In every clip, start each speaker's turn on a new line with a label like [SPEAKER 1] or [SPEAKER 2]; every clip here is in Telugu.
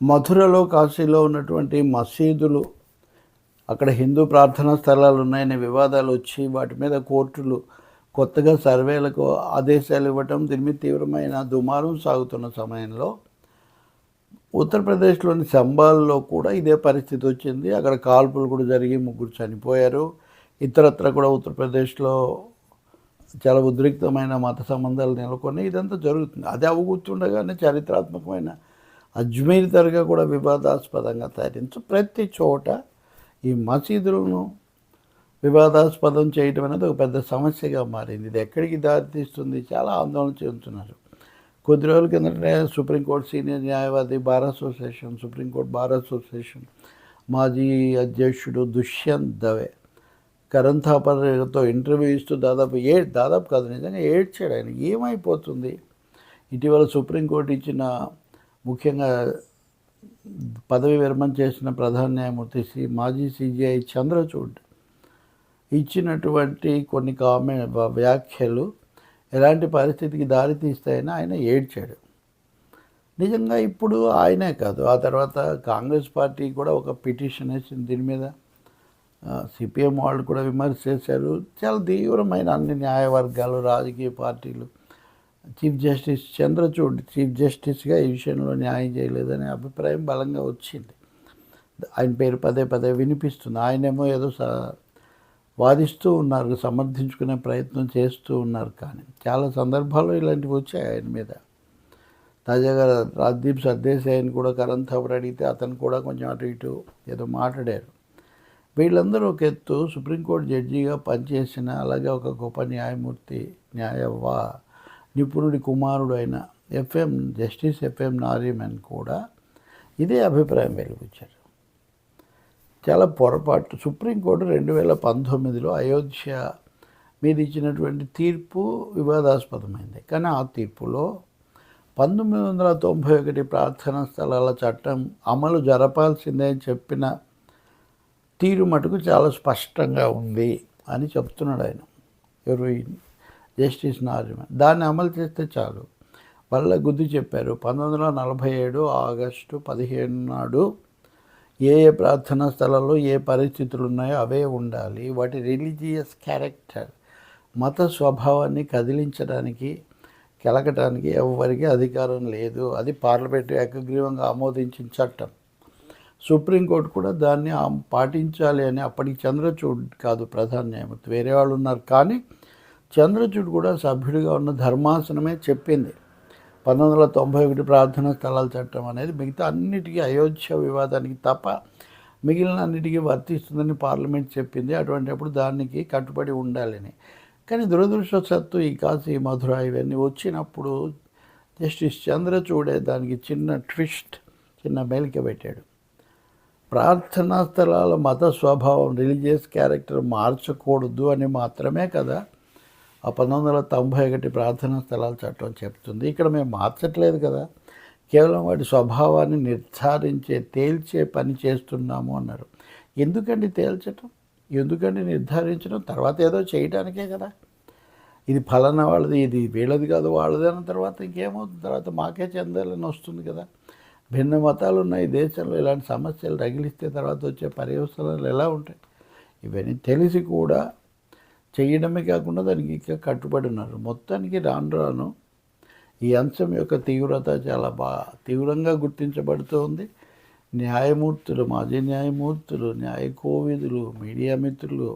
[SPEAKER 1] మథురలో కాశీలో ఉన్నటువంటి మసీదులు అక్కడ హిందూ ప్రార్థనా స్థలాలు ఉన్నాయనే వివాదాలు వచ్చి వాటి మీద కోర్టులు కొత్తగా సర్వేలకు ఆదేశాలు ఇవ్వటం దీని మీద తీవ్రమైన దుమారం సాగుతున్న సమయంలో ఉత్తరప్రదేశ్లోని సంబాల్లో కూడా ఇదే పరిస్థితి వచ్చింది. అక్కడ కాల్పులు కూడా జరిగి ముగ్గురు చనిపోయారు. ఇతరత్ర కూడా ఉత్తరప్రదేశ్లో చాలా ఉద్రిక్తమైన మత సంబంధాలు నెలకొని ఇదంతా జరుగుతుంది. అది అవగుర్తుండగానే చారిత్రాత్మకమైన అజ్మీర్ దర్గా కూడా వివాదాస్పదంగా తయారించు ప్రతి చోట ఈ మసీదులను వివాదాస్పదం చేయటం అనేది ఒక పెద్ద సమస్యగా మారింది. ఇది ఎక్కడికి దారితీస్తుంది? చాలా ఆందోళన చెందుతున్నారు. కొద్ది రోజుల కిందటే సుప్రీంకోర్టు సీనియర్ న్యాయవాది bar association supreme court bar association మాజీ అధ్యక్షుడు దుష్యంత్ దవే కరణ్ థాపర్తో ఇంటర్వ్యూ ఇస్తూ దాదాపు ఏ దాదాపు కాదు నిజంగా ఏడ్చాడు ఆయన. ఏమైపోతుంది? ఇటీవల సుప్రీంకోర్టు ఇచ్చిన ముఖ్యంగా పదవి విరమణ చేసిన ప్రధాన న్యాయమూర్తి సి మాజీ సిజిఐ చంద్రచూడ్ ఇచ్చినటువంటి కొన్ని కామె వ్యాఖ్యలు ఎలాంటి పరిస్థితికి దారితీస్తాయని ఆయన ఏడ్చాడు. నిజంగా ఇప్పుడు ఆయనే కాదు ఆ తర్వాత కాంగ్రెస్ పార్టీ కూడా ఒక పిటిషన్ వేసింది దీని మీద. సిపిఎం వాళ్ళు కూడా విమర్శ చేశారు. చాలా తీవ్రమైన అన్ని న్యాయవర్గాలు రాజకీయ పార్టీలు చీఫ్ జస్టిస్ చంద్రచూడ్ చీఫ్ జస్టిస్గా ఈ విషయంలో న్యాయం చేయలేదనే అభిప్రాయం బలంగా వచ్చింది. ఆయన పేరు పదే పదే వినిపిస్తుంది. ఆయనేమో ఏదో స వాదిస్తూ ఉన్నారు సమర్థించుకునే ప్రయత్నం చేస్తూ ఉన్నారు కానీ. చాలా సందర్భాల్లో ఇలాంటివి వచ్చాయి ఆయన మీద. తాజాగా రాజ్దీప్ సర్దేశాయిని కూడా కరణ్ థవర్ అడిగితే అతను కూడా కొంచెం అటు ఇటు ఏదో మాట్లాడారు. వీళ్ళందరూ ఒక ఎత్తు సుప్రీంకోర్టు జడ్జిగా పనిచేసిన అలాగే ఒక గొప్ప న్యాయమూర్తి న్యాయవా నిపుణుడి కుమారుడు అయిన ఎఫ్ఎం జస్టిస్ ఎఫ్ఎం నారీమన్ కూడా ఇదే అభిప్రాయం వెలిపించారు చాలా పొరపాటు. సుప్రీంకోర్టు రెండు వేల పంతొమ్మిదిలో అయోధ్య మీరు ఇచ్చినటువంటి తీర్పు వివాదాస్పదమైంది. కానీ ఆ తీర్పులో పంతొమ్మిది వందల తొంభై ఒకటి ప్రార్థనా స్థలాల చట్టం అమలు జరపాల్సిందే అని చెప్పిన తీరు మటుకు చాలా స్పష్టంగా ఉంది అని చెప్తున్నాడు ఆయన ఎవరు జస్టిస్ నారిమన్ దాన్ని అమలు చేస్తే చాలు. వల్ల గుద్ది చెప్పారు. పంతొమ్మిది వందల నలభై ఏడు ఆగస్టు పదిహేను నాడు ఏ ఏ ప్రార్థనా స్థలాల్లో ఏ పరిస్థితులు ఉన్నాయో అవే ఉండాలి. వాటి రిలీజియస్ క్యారెక్టర్ మత స్వభావాన్ని కదిలించడానికి కెలకటానికి ఎవరికి అధికారం లేదు. అది పార్లమెంటు ఏకగ్రీవంగా ఆమోదించిన చట్టం. సుప్రీంకోర్టు కూడా దాన్ని పాటించాలి అని అప్పటికి చంద్రచూడ్ కాదు ప్రధాన న్యాయమూర్తి. వేరే వాళ్ళు ఉన్నారు. కానీ చంద్రచూడు కూడా సభ్యుడిగా ఉన్న ధర్మాసనమే చెప్పింది. పంతొమ్మిది వందల తొంభై ఒకటి ప్రార్థనా స్థలాల చట్టం అనేది మిగతా అన్నిటికీ అయోధ్య వివాదానికి తప్ప మిగిలిన అన్నిటికీ వర్తిస్తుందని పార్లమెంట్ చెప్పింది. అటువంటిప్పుడు దానికి కట్టుబడి ఉండాలని. కానీ దురదృష్టవశాత్తు ఈ కాశీ మధుర ఇవన్నీ వచ్చినప్పుడు జస్టిస్ చంద్రచూడే దానికి చిన్న ట్విస్ట్ చిన్న మేలిక పెట్టాడు. ప్రార్థనా స్థలాల మత స్వభావం రిలీజియస్ క్యారెక్టర్ మార్చకూడదు అని మాత్రమే కదా ఆ పంతొమ్మిది వందల తొంభై ఒకటి ప్రార్థనా స్థలాల చట్టం చెప్తుంది. ఇక్కడ మేము మార్చట్లేదు కదా. కేవలం వాటి స్వభావాన్ని నిర్ధారించే తేల్చే పని చేస్తున్నాము అన్నారు. ఎందుకండి తేల్చటం? ఎందుకండి నిర్ధారించడం తర్వాత ఏదో చేయడానికే కదా. ఇది ఫలానా వాళ్ళది ఇది వీళ్ళది కాదు వాళ్ళది అన్న తర్వాత ఇంకేమవుతుంది? తర్వాత మాకే చెందాలని వస్తుంది కదా. భిన్న మతాలు ఉన్న ఈ దేశంలో ఇలాంటి సమస్యలు రగిలిస్తే తర్వాత వచ్చే పర్యవసరాలు ఎలా ఉంటాయి? ఇవన్నీ తెలిసి కూడా చేయడమే కాకుండా దానికి ఇంకా కట్టుబడి ఉన్నారు. మొత్తానికి రాను రాను ఈ అంశం యొక్క తీవ్రత చాలా బాగా తీవ్రంగా గుర్తించబడుతూ ఉంది. న్యాయమూర్తులు మాజీ న్యాయమూర్తులు న్యాయ కోవిదులు మీడియా మిత్రులు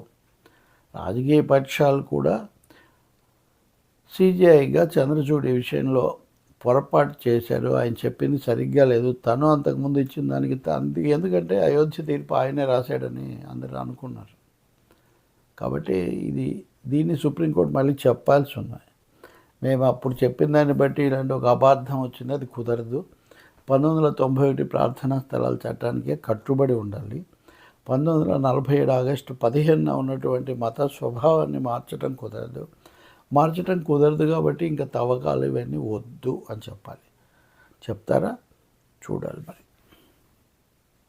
[SPEAKER 1] రాజకీయ పక్షాలు కూడా సిజిఐగా చంద్రచూడి విషయంలో పొరపాటు చేశారు. ఆయన చెప్పింది సరిగ్గా లేదు. తను అంతకుముందు ఇచ్చిన దానికి అంత ఎందుకంటే అయోధ్య తీర్పు ఆయనే రాశాడని అందరూ అనుకున్నారు. కాబట్టి ఇది దీన్ని సుప్రీంకోర్టు మళ్ళీ చెప్పాల్సి ఉన్నాయి మేము అప్పుడు చెప్పిన దాన్ని బట్టి ఇలాంటి ఒక అబార్థం వచ్చింది అది కుదరదు. పంతొమ్మిది వందల తొంభై ఒకటి ప్రార్థనా స్థలాల చట్టానికే కట్టుబడి ఉండాలి. పంతొమ్మిది వందల నలభై ఏడు ఆగస్టు పదిహేనున ఉన్నటువంటి మత స్వభావాన్ని మార్చడం కుదరదు. మార్చడం కుదరదు కాబట్టి ఇంకా తవ్వకాలు ఇవన్నీ వద్దు అని చెప్పాలి. చెప్తారా? చూడాలి మరి.